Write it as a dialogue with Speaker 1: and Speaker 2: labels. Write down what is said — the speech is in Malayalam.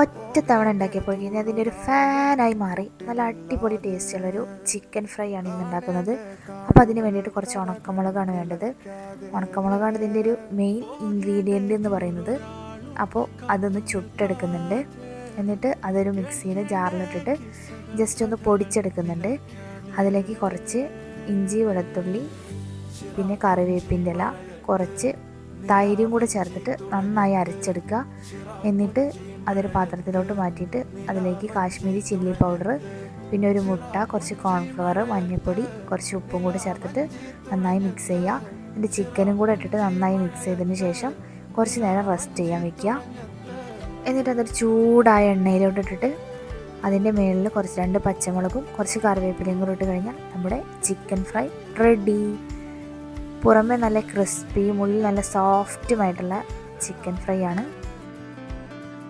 Speaker 1: ഒറ്റ തവണ ഇനി അതിന്റെ ഒരു ഫാനായി മാറി. നല്ല അടിപൊളി ടേസ്റ്റുള്ളൊരു ചിക്കൻ ഫ്രൈ ആണ് ഇന്ന് ഉണ്ടാക്കുന്നത്. അപ്പോൾ അതിന് വേണ്ടിയിട്ട് കുറച്ച് ഉണക്കമുളകാണ് വേണ്ടത്. ഉണക്കമുളകാണ് ഇതിന്റെ ഒരു മെയിൻ ഇൻഗ്രീഡിയന്റ് എന്ന് പറയുന്നത്. അപ്പോൾ അതൊന്ന് ചുട്ടെടുക്കുന്നുണ്ട്. എന്നിട്ട് അതൊരു മിക്സിയിൽ ജാറിലിട്ടിട്ട് ജസ്റ്റ് ഒന്ന് പൊടിച്ചെടുക്കുന്നുണ്ട്. അതിലേക്ക് കുറച്ച് ഇഞ്ചി വെളുത്തുള്ളി പിന്നെ കറിവേപ്പിന്റെ ഇല കുറച്ച് തൈരും കൂടെ ചേർത്തിട്ട് നന്നായി അരച്ചെടുക്കുക. എന്നിട്ട് അതൊരു പാത്രത്തിലോട്ട് മാറ്റിയിട്ട് അതിലേക്ക് കാശ്മീരി ചില്ലി പൗഡർ പിന്നെ ഒരു മുട്ട കുറച്ച് കോൺഫ്ലവർ മഞ്ഞൾപ്പൊടി കുറച്ച് ഉപ്പും കൂടി ചേർത്തിട്ട് നന്നായി മിക്സ് ചെയ്യുക. എന്റെ ചിക്കനും കൂടെ ഇട്ടിട്ട് നന്നായി മിക്സ് ചെയ്തതിന് ശേഷം കുറച്ച് നേരം റെസ്റ്റ് ചെയ്യാൻ വെക്കുക. എന്നിട്ട് അതൊരു ചൂടായ എണ്ണയിലോട്ട് ഇട്ടിട്ട് അതിന്റെ മുകളിൽ കുറച്ച് രണ്ട് പച്ചമുളകും കുറച്ച് കറിവേപ്പിലയും കൂടെ ഇട്ട് കഴിഞ്ഞാൽ നമ്മുടെ ചിക്കൻ ഫ്രൈ റെഡി പുറമെ നല്ല ക്രിസ്പിയും ഉള്ളിൽ നല്ല സോഫ്റ്റുമായിട്ടുള്ള ചിക്കൻ ഫ്രൈ ആണ്.